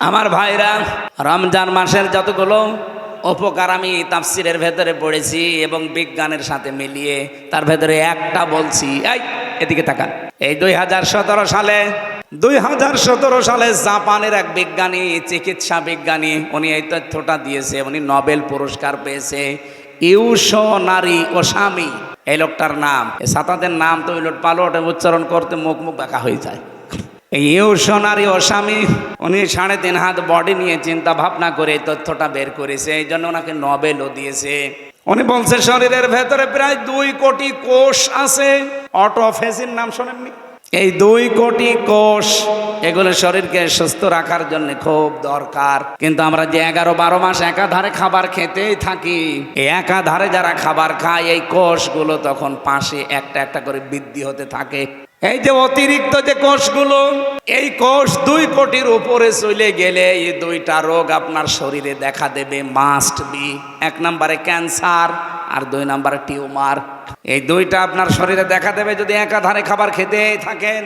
আমার ভাইরা, রমজান মাসের যতগুলো উপকার আমি তাফসিরের ভেতরে পড়েছি এবং বিজ্ঞানের সাথে মিলিয়ে তার ভেতরে একটা বলছি, এই, এদিকে তাকান। এই দুই হাজার সতেরো সালে, দুই হাজার সতেরো সালে জাপানের এক বিজ্ঞানী, চিকিৎসা বিজ্ঞানী, উনি এই তথ্যটা দিয়েছে, উনি নোবেল পুরস্কার পেয়েছে, ইউশো নারী ওসামি। এই লোকটার নাম সাতাদের নাম তো উলট পালট উচ্চারণ করতে মুখ মুখ দেখা হয়ে যায়। এই ইউশনারি ও স্বামী, উনি সাড়ে তিন হাত বডি নিয়ে চিন্তা ভাবনা করে এই তথ্যটা বের করেছে, এই জন্য ওনাকে নবেলও দিয়েছে। উনি বলছে, শরীরের ভেতরে প্রায় দুই কোটি কোষ আছে। অটোফেসির নাম শোনেননি? এই দুই কোটি কোষ, এগুলো শরীরকে সুস্থ রাখার জন্য খুব দরকার। কিন্তু আমরা যে এগারো বারো মাস একাধারে খাবার খেতেই থাকি একাধারে যারা খাবার খায়, এই কোষগুলো তখন পাশে একটা একটা করে বৃদ্ধি হতে থাকে। এই যে অতিরিক্ত যে কোষগুলো, এই কোষ দুই কোটির উপরে চলে গেলে এই দুইটা রোগ আপনার শরীরে দেখা দেবে মাস্ট বি এক নম্বরে ক্যান্সার আর দুই নম্বরে টিউমার। এই দুইটা আপনার শরীরে দেখা দেবে যদি একাধারে খাবার খেতে থাকেন।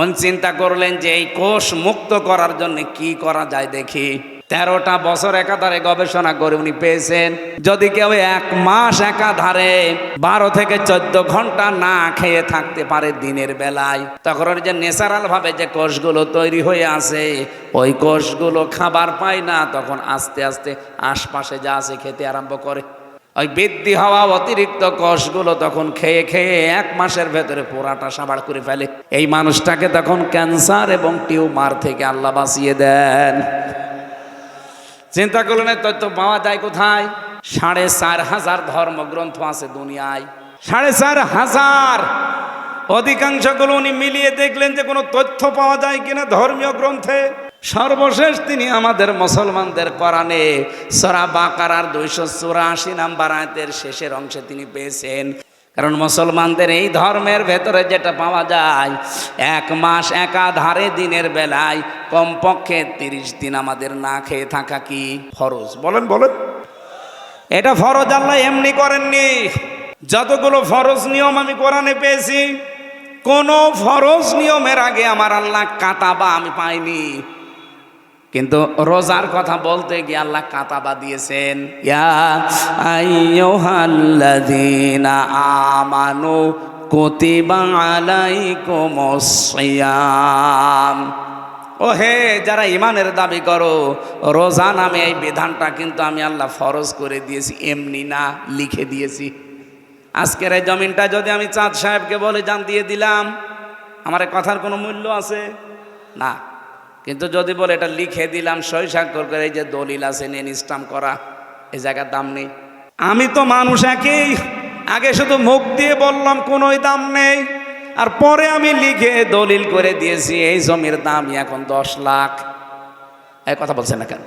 উনি চিন্তা করলেন যে এই কোষ মুক্ত করার জন্য কি করা যায় দেখি। তেরোটা বছর একাধারে গবেষণা করে উনি পেয়েছেন, যদি কেউ এক মাস একাধারে বারো থেকে চোদ্দ ঘণ্টা না খেয়ে থাকতে পারে দিনের বেলায়, তখন ওর যে ন্যাচারাল ভাবে যে কোষগুলো তৈরি হয়ে আছে ওই কোষগুলো খাবার পায় না, তখন আস্তে আস্তে আশপাশে যা আছে খেতে আরম্ভ করে। ওই বৃদ্ধি হওয়া অতিরিক্ত কোষগুলো তখন খেয়ে খেয়ে এক মাসের ভেতরে পোড়াটা সাবাড় করে ফেলে। এই মানুষটাকে তখন ক্যান্সার এবং টিউমার থেকে আল্লাহ বাঁচিয়ে দেন। চিন্তা করলেন তথ্য পাওয়া যায় কোথায়? সাড়ে চার হাজার ধর্মগ্রন্থ আছে দুনিয়ায়। সাড়ে চার হাজার? অধিকাংশগুলো উনি মিলিয়ে দেখলেন যে কোনো তথ্য পাওয়া যায় কিনা ধর্মীয় গ্রন্থে। সর্বশেষ তিনি আমাদের মুসলমানদের কোরআনে সরা বাকারার দুইশো চুরাশি নাম্বার আয়তের শেষের অংশে তিনি পেয়েছেন। কারণ মুসলমানদের এই ধর্মের ভেতরে যেটা পাওয়া যায়, এক মাস একাধারে দিনের বেলায় কমপক্ষে তিরিশ দিন আমাদের না খেয়ে থাকা কি ফরজ? বলেন বলেন। এটা ফরজ আল্লাহ এমনি করেননি। যতগুলো ফরজ নিয়ম আমি কোরআনে পেয়েছি, কোন ফরজ নিয়মের আগে আমার আল্লাহ কাতাবা আমি পাইনি। কিন্তু রোজার কথা বলতে গিয়ে আল্লাহ কাতাবা দিয়েছেন, ইয়া আমানু কুতিবা ও হে যারা ইমানের দাবি করো, রোজা নামে এই বিধানটা কিন্তু আমি আল্লাহ ফরজ করে দিয়েছি, এমনি না লিখে দিয়েছি। আজকের এই জমিনটা যদি আমি চাঁদ সাহেবকে বলে জান দিয়ে দিলাম, আমার কথার কোনো মূল্য আছে? না। কিন্তু যদি বলে, এটা লিখে দিলাম সই স্বাক্ষর করে, এই যে দলিল আছে নেন স্টাম্প করা, এই জায়গার দাম নেই। আমি তো মানুষ একই। আগে শুধু মুখ দিয়ে বললাম, কোনোই দাম নেই। আর পরে আমি লিখে দলিল করে দিয়েছি, এই জমির দাম এখন দশ লাখ। এই কথা বলছেন না কেন?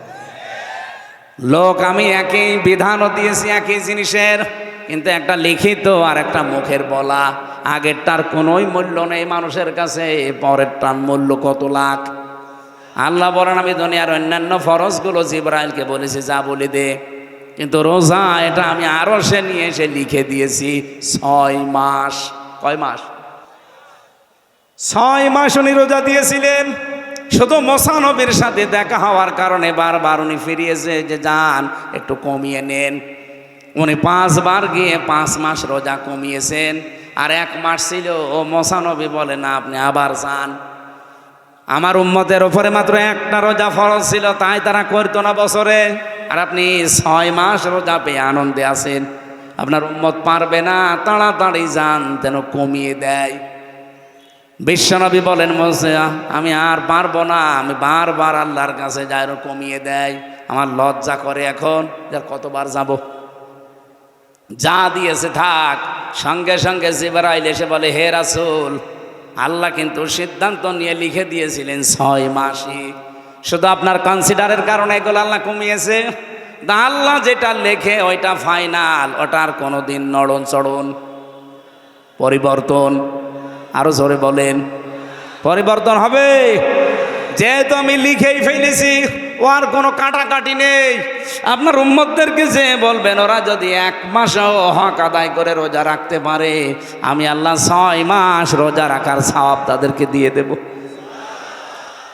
লোক, আমি একই বিধানও দিয়েছি, একই জিনিসের, কিন্তু একটা লিখিত আর একটা মুখের বলা। আগেরটার কোনোই মূল্য নেই মানুষের কাছে, পরেরটার মূল্য কত লাখ? আল্লাহ বলেন, আমি দুনিয়ার অন্যান্য ফরজগুলো জিব্রাইলকে বলেছি, যা বলে দে। কিন্তু রোজা, এটা আমি আরও সে নিয়ে এসে লিখে দিয়েছি, ছয় মাস। কয় মাস? ছয় মাস উনি রোজা দিয়েছিলেন। শুধু মোসানবীর সাথে দেখা হওয়ার কারণে বারবার উনি ফিরিয়েছে যে যান, একটু কমিয়ে নেন। উনি পাঁচবার গিয়ে পাঁচ মাস রোজা কমিয়েছেন। আর এক মাস ছিল, ও মোসানবী বলে, না, আপনি আবার যান। আমার উম্মতের ওপরে মাত্র একটা রোজা ফরজ ছিল, তাই তারা করতো না বছরে। আর আপনি ছয় মাস রোজা পেয়ে আনন্দে আছেন। আপনার উম্মত পারবে না, তাড়াতাড়ি যান যেন কমিয়ে দেয়। বিশ্বনবী বলেন মজে আমি আর পারব না, আমি বারবার আল্লাহর কাছে যাই কমিয়ে দেয়। আমার লজ্জা করে এখন, যে কতবার যাব? যা দিয়েছে থাক, সঙ্গে সঙ্গে জিবরাইল এসে বলে, হে রাসুল আল্লাহ কিন্তু সিদ্ধান্ত নিয়ে লিখে দিয়েছিলেন ছয় মাসে শুধু আপনার কনসিডারের কারণে এগুলো আল্লাহ কমিয়েছে। দা আল্লাহ যেটা লেখে ওইটা ফাইনাল ওটার কোনো দিন নড়ন চড়ন। পরিবর্তন আরও জোরে বলেন। পরিবর্তন হবে। যেহেতু আমি লিখেই ফেলেছি ও আর কোনো কাটাকাটি নেই। আপনার উম্মতদেরকে যে বলবেন, ওরা যদি এক মাসও হক আদায় করে রোজা রাখতে পারে, আমি আল্লাহ ছয় মাস রোজা রাখার সওয়াব তাদেরকে দিয়ে দেব।